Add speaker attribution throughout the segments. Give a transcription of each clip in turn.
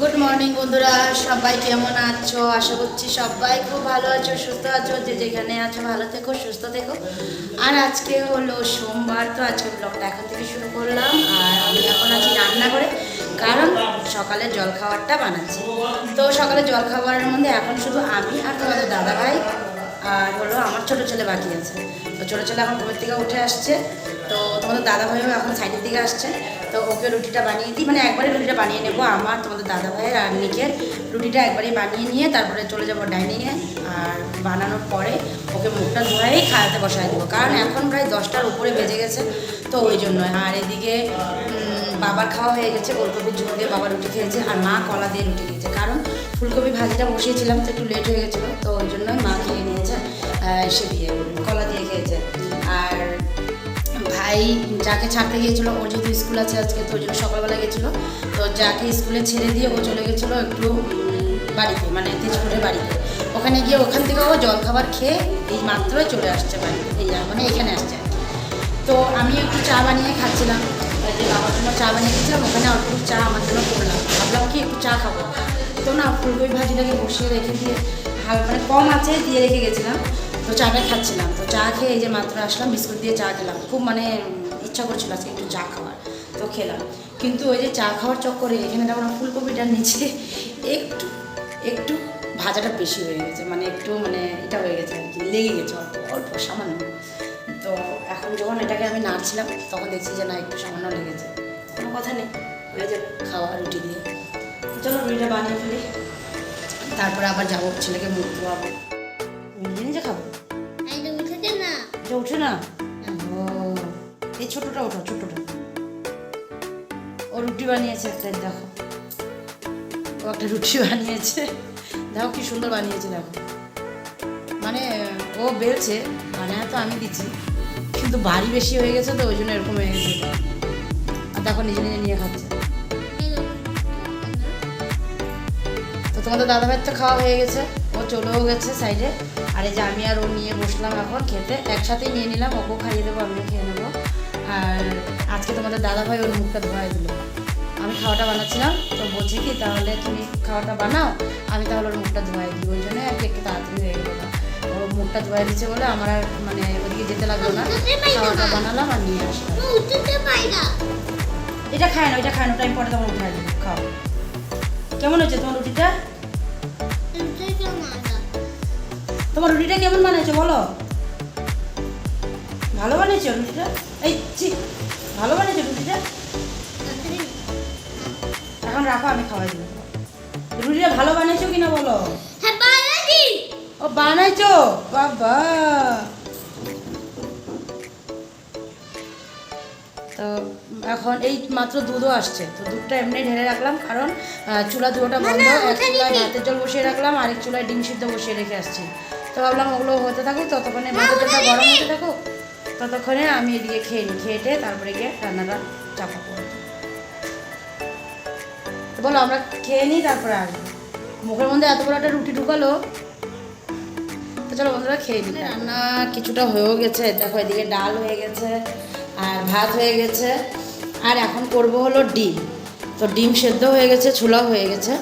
Speaker 1: Good morning বন্ধুরা। সবাই কেমন আছো? আশা করছি সবাই খুব ভালো আছো, সুস্থ আছো, যে যেখানে আছো, ভালো থেকো, সুস্থ থেকো। আর আজকে হলো সোমবার, তো আজকে ব্লগটা এখন থেকে শুরু করলাম। আর আমি এখন আছি রান্না করে কারণ সকালে জল খাবারটা বানাচ্ছি। তো সকালে জল খাবারের মধ্যে এখন শুধু আমি আর তোমাদের দাদা ভাই আর হলো আমার ছোটো ছেলে বাকি আছে। তো ছোটো ছেলে এখন ঘুমের থেকে উঠে আসছে। তো তোমাদের দাদা ভাইও এখন সাইডের দিকে আসছে, তো ওকে রুটিটা বানিয়ে দিই। মানে একবারে রুটিটা বানিয়ে নেব আমার, তোমাদের দাদা ভাইয়ের আর নিকের রুটিটা একবারে বানিয়ে নিয়ে তারপরে চলে যাব ডাইনিংয়ে আর বানানোর পরে ওকে মুখটা ধোয়াই খাওয়াতে বসায় দেবো। কারণ এখন প্রায় দশটার উপরে বেজে গেছে, তো ওই জন্য। আর এদিকে বাবার খাওয়া হয়ে গেছে ওলকপির ঝোল দিয়ে বাবা রুটি খেয়েছে আর মা কলা দিয়ে রুটি খেয়েছে। কারণ ফুলকপি ভাজিটা বসিয়েছিলাম, তো একটু লেট হয়ে গেছিল, তো ওই জন্য মা খেয়ে নিয়েছে সে দিয়ে, কলা দিয়ে খেয়েছে। ভাই যাকে ছাড়তে গিয়েছিল, ওর যেহেতু স্কুল আছে আজকে, তো ওই জন্য সকালবেলা গেছিল। তো যাকে স্কুলে ছেড়ে দিয়ে ও চলে গেছিল একটু বাড়িতে মানে তেজপুরের বাড়িতে। ওখানে গিয়ে ওখান থেকে ও জল খাবার খেয়ে এই মাত্রই চলে আসছে বাড়িতে এই মানে এখানে আসছে। তো আমি একটু চা বানিয়ে খাচ্ছিলাম। যে বাবার জন্য চা বানিয়ে খেয়েছিলাম ওখানে অল্প চা আমার জন্য করলাম। ভাবলাম কি একটু চা খাব। তো না, ফুলকপি ভাজিটাকে বসিয়ে রেখে দিয়ে মানে কম আছে দিয়ে রেখে গেছিলাম। তো চাটা খাচ্ছিলাম। তো চা খেয়ে এই যে মাত্র আসলাম, বিস্কুট দিয়ে চা খেলাম। খুব মানে ইচ্ছা করছিল আজকে একটু চা খাওয়ার, তো খেলাম। কিন্তু ওই যে চা খাওয়ার চক্করে এখানে যখন ফুলকপিটার নিচে একটু একটু ভাজাটা বেশি হয়ে গেছে। মানে একটু মানে এটা হয়ে গেছে আর কি, লেগে গেছে অল্প অল্প, সামান্য। তো এখন যখন এটাকে আমি নাড়ছিলাম, তখন দেখছি যে না, একটু সামান্য লেগেছে। কোনো কথা নেই, হয়ে যাবে খাওয়া রুটি দিয়ে। চলো রুটিটা বানিয়ে ফেলি। তারপরে আবার যাব ছেলেকে মুখ ধোয়াবো।
Speaker 2: না?
Speaker 1: এই ছোটটা ওঠো, ছোটটা। ও রুটি বানিয়েছে একটা দেখো। ও একটা রুটি বানিয়েছে। দেখো কি সুন্দর বানিয়েছে, দেখো। মানে ও বেলছে মানে তো আমি দিচ্ছি, কিন্তু বাড়ি বেশি হয়ে গেছে তো, ওই জন্য এরকম হয়ে গেছে। আর দেখো, নিজে নিজে নিয়ে খাচ্ছে।
Speaker 2: তো
Speaker 1: তোমাদের দাদা ভাইয়ের তো খাওয়া হয়ে গেছে, ও চলেও গেছে সাইডে আর এই যে আমি আর ও নিয়ে বসলাম এখন খেতে একসাথেই নিয়ে নিলাম ওকেও খাইয়ে দেবো আমিও খেয়ে নেব। আর আজকে তোমাদের দাদা ভাই ওর মুখটা ধোয়াই দিল। আমি খাওয়াটা বানাচ্ছিলাম তো বলছি কি তাহলে তুমি খাওয়াটা বানাও আমি তাহলে ওর মুখটা ধোয়াই দিই। ওই জন্য আর কি একটু তাড়াতাড়ি হয়ে গেলো। না ও মুখটা ধোয়াই দিচ্ছে বলে আমার আর মানে ওদিকে যেতে লাগল না। খাওয়াটা বানালাম আর নিয়ে আসলাম। এটা খায় না ওইটা খায় না ওটা আমি পরে তোমার উঠাই দেবো। খাও। কেমন হয়েছে তোমার রুটিটা? তোমার রুটিটা কেমন বানিয়েছো বলো? ভালো বানিয়েছো রুটিটা? এই ছি ভালো বানিয়েছো রুটিটা? এখন রাখো আমি খাওয়াই দেবো রুটিটা ভালো বানিয়েছো কিনা বলো?
Speaker 2: হ্যাঁ
Speaker 1: ও বানাইছো? বাবা। তো এখন এই মাত্র দুধও আসছে। তো দুধটা এমনি ঢেলে রাখলাম কারণ চুলা ধোয়াটা বন্ধ। এক চুলায় ভাতের জল বসিয়ে রাখলাম আরেক চুলায় ডিম সিদ্ধ বসিয়ে রেখে আসছি। তো ভাবলাম ওগুলো হতে থাকুক ততক্ষণে জলটা গরম হতে থাকুক ততক্ষণে আমি এদিকে খেয়ে নিই খেয়ে টেয়ে তারপরে গিয়ে রান্নাটা চাপা করব তো বলো আমরা খেয়ে নিই তারপরে আসব। মুখের মধ্যে এত বড় একটা রুটি ঢুকালো। তো চলো বন্ধুরা খেয়ে নিই রান্না কিছুটা হয়েও গেছে দেখো এদিকে ডাল হয়ে গেছে আর ভাত হয়ে গেছে। আর এখন করব হলো ডিম। তো ডিম সেদ্ধ হয়ে গেছে ছোলা হয়ে গেছে।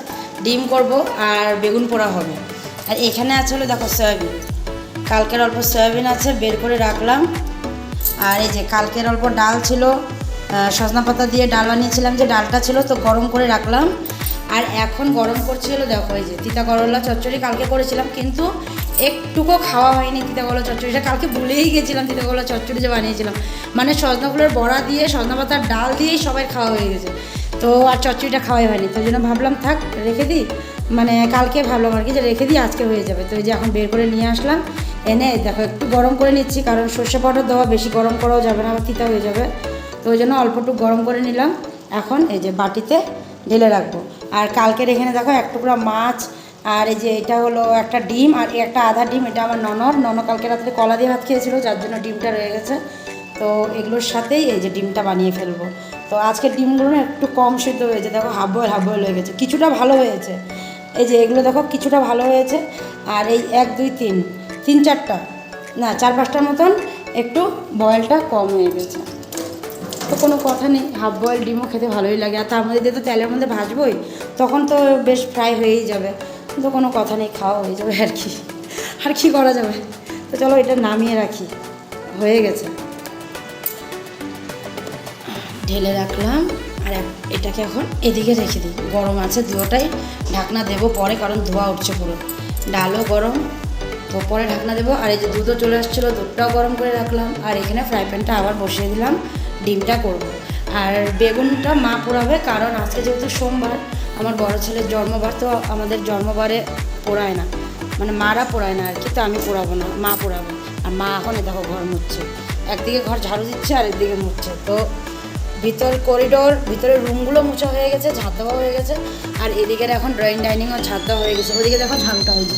Speaker 1: ডিম করব আর বেগুন পোড়া হবে। আর এখানে আছে হলো দেখো সয়াবিন। কালকের অল্প সয়াবিন আছে, বের করে রাখলাম। আর এই যে কালকের অল্প ডাল ছিল সজনা পাতা দিয়ে ডাল বানিয়েছিলাম, যে ডালটা ছিল তো গরম করে রাখলাম। আর এখন গরম করছি হলো দেখো, এই যে তিতা করলা চচ্চড়ি কালকে করেছিলাম, কিন্তু একটুকু খাওয়া হয়নি তিতা করলা চচ্চড়িটা। কালকে ভুলেই গেছিলাম তিতা করলা চচ্চড়ি যে বানিয়েছিলাম। মানে সজনা ফুলের বড়া দিয়ে, সজনা পাতার ডাল দিয়েই সবাই খাওয়া হয়ে গেছে। তো আর চচ্চড়িটা খাওয়াই হয়নি, তো জন্য ভাবলাম থাক, রেখে দিই। মানে কালকে ভাবলাম আর কি যে রেখে দিই, আজকে হয়ে যাবে। তো এই যে এখন বের করে নিয়ে আসলাম। এনে দেখো, একটু গরম করে নিচ্ছি, কারণ সর্ষে পাউডার দেওয়া বেশি গরম করাও যাবে না, আবার তিতা হয়ে যাবে। তো ওই জন্য অল্প একটু গরম করে নিলাম। এখন এই যে বাটিতে ঢেলে রাখব। আর কালকের এখানে দেখো, এক টুকরা মাছ, আর এই যে এটা হলো একটা ডিম, আর একটা আধা ডিম, এটা আমার ননর। নন কালকে রাত্রে কলা দিয়ে ভাত খেয়েছিল, যার জন্য ডিমটা রয়ে গেছে। তো এগুলোর সাথেই এই যে ডিমটা বানিয়ে ফেলব। তো আজকের ডিমগুলো না একটু কম সিদ্ধ হয়েছে, দেখো হাফ বয়েল হয়ে গেছে কিছুটা ভালো হয়েছে। এই যে এগুলো দেখো কিছুটা ভালো হয়েছে। আর এই এক, দুই, তিন তিন চারটা। না, চার পাঁচটার মতন একটু বয়েলটা কম হয়ে গেছে। তো কোনো কথা নেই, হাফ বয়েল ডিমও খেতে ভালোই লাগে। আর মধ্যে দিয়ে তো তেলের মধ্যে ভাজবোই, তখন তো বেশ ফ্রাই হয়েই যাবে। তো কোনো কথা নেই, খাওয়া হয়ে যাবে আর কি। আর কি করা যাবে? তো চলো এটা নামিয়ে রাখি। হয়ে গেছে। ঢেলে রাখলাম। আর, এটাকে এখন এদিকে রেখে দিই। গরম আছে দুটোটাই ঢাকনা দেবো পরে, কারণ ধোয়া উঠছে পুরো। ডালও গরম, তো পরে ঢাকনা দেবো। আর এই যে দুধও চলে আসছিল, দুধটাও গরম করে রাখলাম। আর এখানে ফ্রাই প্যানটা আবার বসিয়ে দিলাম, ডিমটা করব। আর বেগুনটা মা পোড়াবে, কারণ আজকে যেহেতু সোমবার, আমার বড় ছেলের জন্মবার, তো আমাদের জন্মবারে পোড়ায় না। মানে মারা পোড়ায় না আর কি, তো আমি পোড়াবো না, মা পোড়াবে। আর মা এখন দেখো ঘর মুছছে। একদিকে ঘর ঝাড়ু দিচ্ছে আর একদিকে মুছছে। তো ভিতর করিডোর ভিতরের রুমগুলো মুছা হয়ে গেছে ঝাঁত দেওয়া হয়ে গেছে, আর এদিকের এখন ড্রয়িং ডাইনিংও ঝাঁত দেওয়া হয়ে গেছে। ওদিকে দেখো ঝাড়ুটা হয়েছে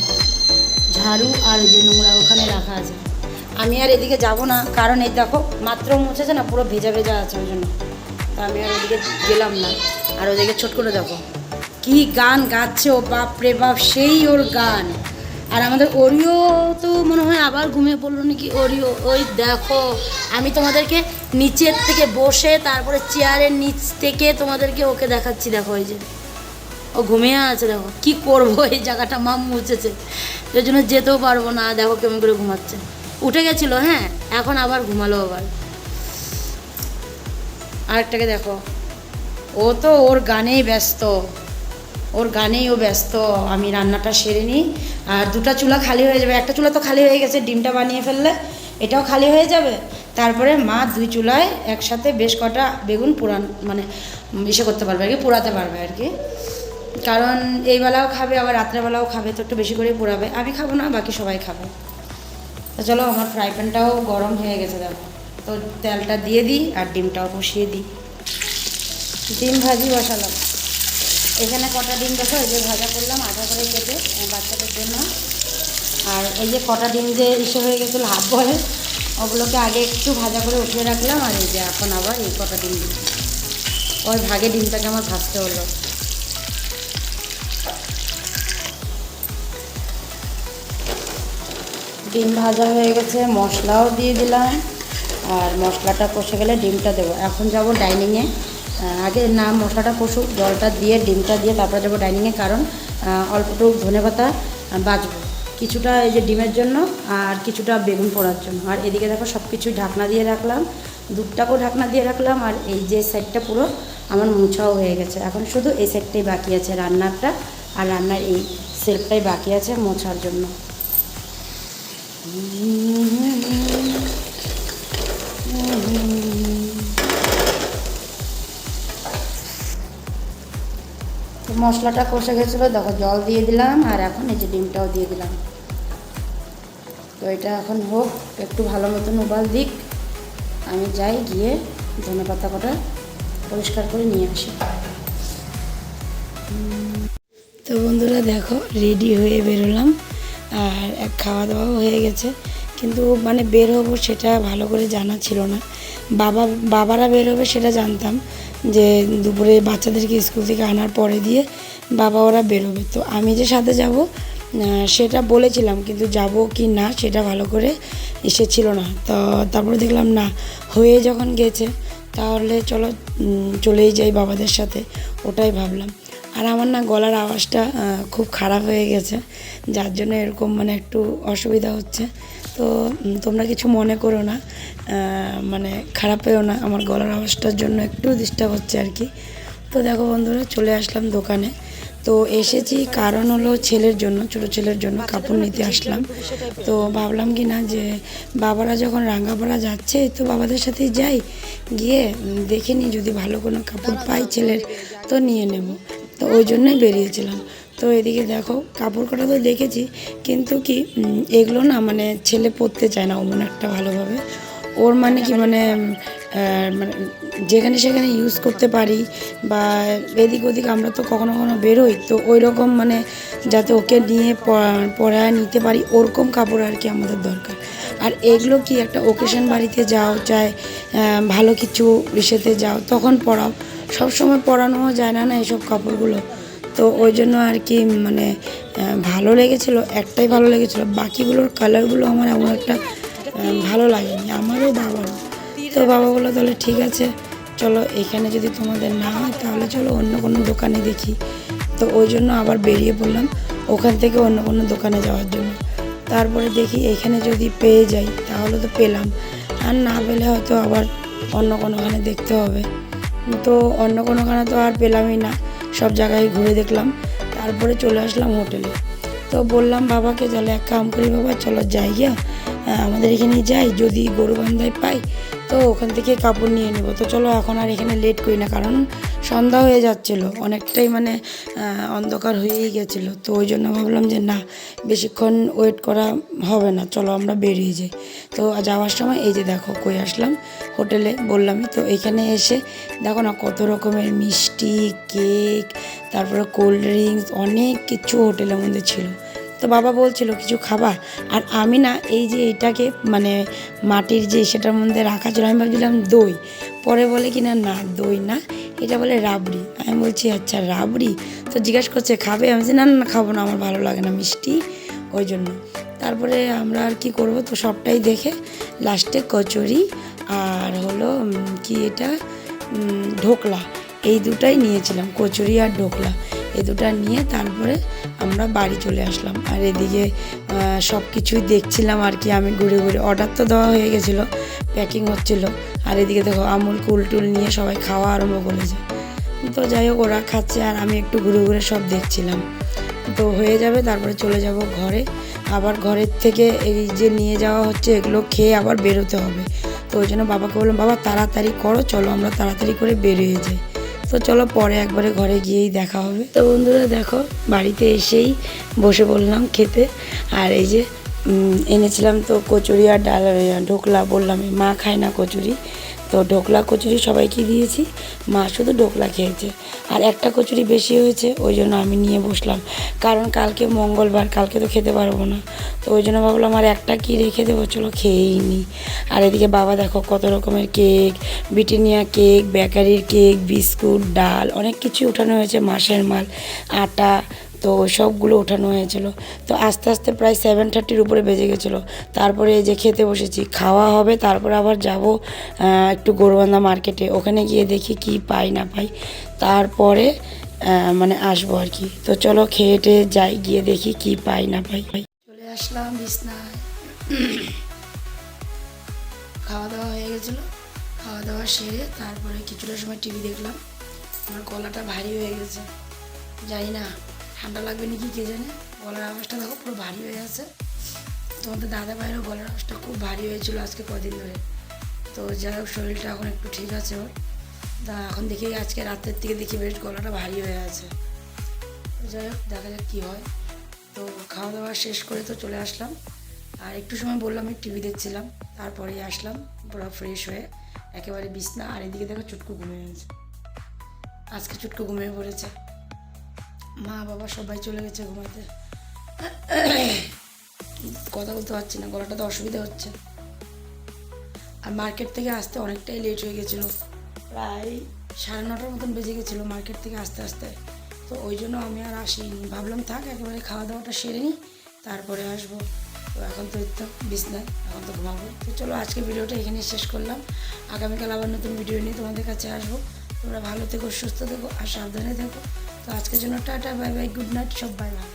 Speaker 1: ঝাড়ু আর যে নোংরা ওখানে রাখা আছে। আমি আর এদিকে যাব না, কারণ এই দেখো মাত্র মুছেছে না, পুরো ভেজা ভেজা আছে ওই জন্য। তো আমি আর ওদিকে গেলাম না। আর ওদিকে ছোট করে দেখো। কি গান গাচ্ছে ও বাপ রে বাপ, সেই ওর গান। আর আমাদের ওরিও তো মনে হয় আবার ঘুমিয়ে পড়ল নাকি? ওরিও ওই দেখো, আমি তোমাদেরকে নিচের থেকে বসে তারপরে চেয়ারের নিচ থেকে তোমাদেরকে ওকে দেখাচ্ছি, দেখো ওই যে। ও ঘুমিয়ে আছে, দেখো। কি করব? এই জায়গাটা মাম মুছেছে। এর জন্য যেতেও পারব না, দেখো কেমন করে ঘুমাচ্ছে। উঠে গেছিল হ্যাঁ? এখন আবার ঘুমালো আবার। আরেকটাকে দেখো। ও তো ওর গানেই ব্যস্ত। ওর গানেই ও ব্যস্ত, আমি রান্নাটা সেরে নিই। আর দুটো চুলা খালি হয়ে যাবে, একটা চুলা তো খালি হয়ে গেছে, ডিমটা বানিয়ে ফেললে এটাও খালি হয়ে যাবে। তারপরে মা দুই চুলায় একসাথে বেশ কটা বেগুন পুরান মানে ইসে করতে পারবে আর কি, পোড়াতে পারবে আর কি। কারণ এই বেলাও খাবে, আবার রাত্রেবেলাও খাবে, তো একটু বেশি করেই পোড়াবে। আমি খাব না, বাকি সবাই খাবে। তো চলো, আমার ফ্রাই প্যানটাও গরম হয়ে গেছে, দেখো। তো তেলটা দিয়ে দিই আর ডিমটাও বসিয়ে দিই। ডিম ভাজি বসালাম। এখানে কটা ডিম দেখো? এই যে ভাজা করলাম, আধা করে কেটে বাচ্চাদের জন্য। আর এই যে কটা ডিম যে ইসে হয়ে গেছিল হাফ বলে, ওগুলোকে আগে একটু ভাজা করে উঠিয়ে রাখলাম, আর এই যে এখন আবার এই কটা ডিম ওই ভাগে ডিমটাকে আমার ভাজতে হলো। ডিম ভাজা হয়ে গেছে, মশলাও দিয়ে দিলাম, আর মশলাটা কষে গেলে ডিমটা দেবো। এখন যাব ডাইনিংয়ে। আগে না মশলাটা কষুক জলটা দিয়ে ডিমটা দিয়ে তারপরে যাব ডাইনিংয়ে কারণ অল্পটুকু ধনে পাতা বাজবো কিছুটা এই যে ডিমের জন্য আর কিছুটা বেগুন পোড়ার জন্য আর এদিকে দেখো সব কিছু ঢাকনা দিয়ে রাখলাম দুধটাকেও ঢাকনা দিয়ে রাখলাম আর এই যে সাইডটা পুরো আমার মুছাও হয়ে গেছে এখন শুধু এই সাইডটাই বাকি আছে রান্নাটা আর রান্নার এই সেলফটাই বাকি আছে মোছার জন্য তো মশলাটা কষে গেছিল, দেখো জল দিয়ে দিলাম আর এখন এই যে ডিমটাও দিয়ে দিলাম। তো এটা এখন হোক, একটু ভালো মতন উবাল দিক। আমি যাই গিয়ে ধনে পাতা কটা পরিষ্কার করে নিয়ে আসি। তো বন্ধুরা দেখো রেডি হয়ে বেরোলাম। আর এক খাওয়া দাওয়াও হয়ে গেছে। কিন্তু মানে বের হব সেটা ভালো করে জানা ছিল না। বাবা, বাবারা বের হবে সেটা জানতাম। যে দুপুরে বাচ্চাদেরকে স্কুল থেকে আনার পরে দিয়ে বাবা ওরা বেরোবে। তো আমি যে সাথে যাব সেটা বলেছিলাম, কিন্তু যাব কি না সেটা ভালো করে এসেছিল না। তো তারপরে দেখলাম, না, হয়ে যখন গেছে, তাহলে চলো চলেই যাই বাবাদের সাথে, ওটাই ভাবলাম। আর আমার না গলার আওয়াজটা খুব খারাপ হয়ে গেছে, যার জন্য এরকম মানে একটু অসুবিধা হচ্ছে। তো তোমরা কিছু মনে করো না মানে খারাপ পেও না আমার গলার আওয়াজটার জন্য একটু ডিস্টার্ব হচ্ছে আর কি। তো দেখো বন্ধুরা চলে আসলাম দোকানে। তো এসেছি কারণ হলো ছেলের জন্য ছোট ছেলের জন্য কাপড় নিতে আসলাম। তো ভাবলাম কি না যে বাবারা যখন রাঙ্গাপাড়া যাচ্ছে তো বাবাদের সাথেই যাই গিয়ে দেখে নিই যদি ভালো কোনো কাপড় পাই ছেলের তো নিয়ে নেব। তো ওই জন্যই বেরিয়েছিলাম। তো এদিকে দেখো, কাপড় কাটা তো দেখেছি, কিন্তু কি এগুলো না মানে ছেলে পরতে চায় না অমন একটা ভালোভাবে। ওর মানে কি মানে মানে যেখানে সেখানে ইউজ করতে পারি বা এদিক ওদিক আমরা তো কখনো কখনো বেরোই, তো ওই রকম মানে যাতে ওকে নিয়ে পরায় নিতে পারি, ওরকম কাপড় আর কি আমাদের দরকার। আর এগুলো কি একটা ওকেশন বাড়িতে যাও চাই ভালো কিছু ইসেতে যাও, তখন পরাও। সব সময় পরানোও যায় না না এসব কাপড়গুলো। তো ওই জন্য আর কি মানে ভালো লেগেছিলো, একটাই ভালো লেগেছিলো। বাকিগুলোর কালারগুলো আমার এমন একটা ভালো লাগেনি, আমারও বাবারও তো বাবা বলল, তাহলে ঠিক আছে, চলো এখানে যদি তোমাদের না হয়, তাহলে চলো অন্য কোনো দোকানে দেখি। তো ওই জন্য আবার বেরিয়ে পড়লাম, ওখান থেকে অন্য কোনো দোকানে যাওয়ার জন্য। তারপরে দেখি এখানে যদি পেয়ে যাই, তাহলে তো পেলাম। আর না পেলে হয়তো আবার অন্য কোনোখানে দেখতে হবে। তো অন্য কোনোখানে তো আর পেলামই না। সব জায়গায় ঘুরে দেখলাম। তারপরে চলে আসলাম হোটেলে। তো বললাম বাবাকে তাহলে এক কাম করি বাবা চলো যাই গিয়া আহ, আমাদের এখানে যাই, যদি গরু গরুবান্ধায় পাই, তো ওখান থেকে কাপড় নিয়ে নেব। তো চলো এখন আর এখানে লেট করি না, কারণ সন্ধ্যা হয়ে যাচ্ছিল, অনেকটাই মানে অন্ধকার হয়েই গেছিল। তো ওই জন্য ভাবলাম যে না, বেশিক্ষণ ওয়েট করা হবে না, চলো আমরা বেরিয়ে যাই। তো যাওয়ার সময় এই যে দেখো, কই আসলাম, হোটেলে বললামই, তো এখানে এসে দেখো না কত রকমের মিষ্টি, কেক, তারপরে কোল্ড ড্রিঙ্কস অনেক কিছু হোটেলের মধ্যে ছিল। তো বাবা বলছিল কিছু খাবা? আর আমি না এই যে এটাকে মানে মাটির যে সেটার মধ্যে রাখা ছিল আমি ভাবছিলাম দই। পরে বলে কি না না দই না এটা বলে রাবড়ি। আমি বলছি আচ্ছা রাবড়ি? তো জিজ্ঞাসা করছে খাবে? আমি বলছি না, না খাব না আমার ভালো লাগে না মিষ্টি ওই জন্য। তারপরে আমরা আর কি করব তো সবটাই দেখে লাস্টে কচুরি আর হলো কি এটা ঢোকলা। এই দুটাই নিয়েছিলাম কচুরি আর ঢোকলা। এই দুটা নিয়ে তারপরে আমরা বাড়ি চলে আসলাম। আর এদিকে সব কিছুই দেখছিলাম আর কি, আমি ঘুরে ঘুরে। অর্ডার তো দেওয়া হয়ে গেছিল প্যাকিং হচ্ছিল। আর এদিকে দেখো, আমুল কুল টুল নিয়ে সবাই খাওয়া আরম্ভ করেছে। তো যাই হোক, ওরা খাচ্ছে আর আমি একটু ঘুরে ঘুরে সব দেখছিলাম। তো হয়ে যাবে, তারপরে চলে যাব ঘরে। আবার ঘরের থেকে এই যে নিয়ে যাওয়া হচ্ছে, এগুলো খেয়ে আবার বেরোতে হবে। তো ওই জন্য বাবাকে বললাম, বাবা, তাড়াতাড়ি করো, চলো, আমরা তাড়াতাড়ি করে বেরিয়ে যাই। তো চলো পরে একবারে ঘরে গিয়েই দেখা হবে। তো বন্ধুরা দেখো, বাড়িতে এসেই বসে বললাম খেতে। আর এই যে এনেছিলাম তো কচুরি আর ডাল ঢোকলা বললাম, মা খায় না কচুরি। তো ঢোকলা কচুরি সবাইকে দিয়েছি। মা শুধু ঢোকলা খেয়েছে। আর একটা কচুরি বেশি হয়েছে, ওই জন্য আমি নিয়ে বসলাম। কারণ কালকে মঙ্গলবার, কালকে তো খেতে পারব না। তো ওই জন্য ভাবলাম, আর একটা কি রেখে দেবো? চলো খেয়েই নি। আর এদিকে বাবা দেখো কত রকমের কেক ব্রিটানিয়া কেক, বেকারির কেক, বিস্কুট, ডাল, অনেক কিছু উঠানো হয়েছে মাসের মাল। আটা তো সবগুলো ওঠানো হয়েছিল। তো আস্তে আস্তে প্রায় সেভেন থার্টির উপরে বেজে গেছিল। তারপরে যে খেতে বসেছি, খাওয়া হবে, তারপরে আবার যাব একটু গরুবান্ধা মার্কেটে। ওখানে গিয়ে দেখি কি পাই, না পাই। তারপরে মানে আসব আর কি। তো চলো খেয়ে টেয়ে যাই, গিয়ে দেখি কি পাই, না পাই পাই। চলে আসলাম বিছনায়। খাওয়া দাওয়া হয়ে গেছিল। খাওয়া দাওয়া সেরে তারপরে কিছুটা সময় টিভি দেখলাম। আমার গলাটা ভারী হয়ে গেছে। জানি না। ঠান্ডা লাগবে নাকি কে জানে? গলার আওয়াজটা দেখো পুরো ভারী হয়ে আছে। তোমাদের দাদা ভাইয়েরও গলার আওয়াজটা খুব ভারী হয়েছিল আজকে কদিন ধরে। তো যাই হোক, শরীরটা এখন একটু ঠিক আছে ওর। তা এখন দেখি আজকে রাতের থেকে দেখি বেশ গলাটা ভারী হয়ে আছে। যাই হোক, দেখা যাক কী হয়। তো খাওয়া দাওয়া শেষ করে তো চলে আসলাম। আর একটু সময় বললাম আমি টিভি দেখছিলাম। তারপরেই আসলাম, পুরো ফ্রেশ হয়ে। একেবারে বিছনা, আর এদিকে দেখো চুটকু ঘুমিয়ে গেছে আজকে চুটকু ঘুমিয়ে পড়েছে। মা, বাবা সবাই চলে গেছে ঘুমাতে। কথা বলতে পারছি না, গলাটা তো অসুবিধা হচ্ছে। আর মার্কেট থেকে আসতে অনেকটাই লেট হয়ে গেছিল। প্রায় সাড়ে নটার মতন বেজে গেছিল মার্কেট থেকে আসতে আসতে। তো ওই জন্য আমি আর আসিনি। ভাবলাম থাক, একেবারে খাওয়া দাওয়াটা সেরে নিই, তারপরে আসব। তো এখন তো তো বিছনায় এখন তো ঘুমাবো। তো চলো আজকে ভিডিওটা এখানে শেষ করলাম। আগামীকাল আবার নতুন ভিডিও নিয়ে তোমাদের কাছে আসব। তোমরা ভালো থেকো, সুস্থ থেকো আর সাবধানে থেকো। তো আজকের জন্য tata, bye bye, good night সব বাই বাই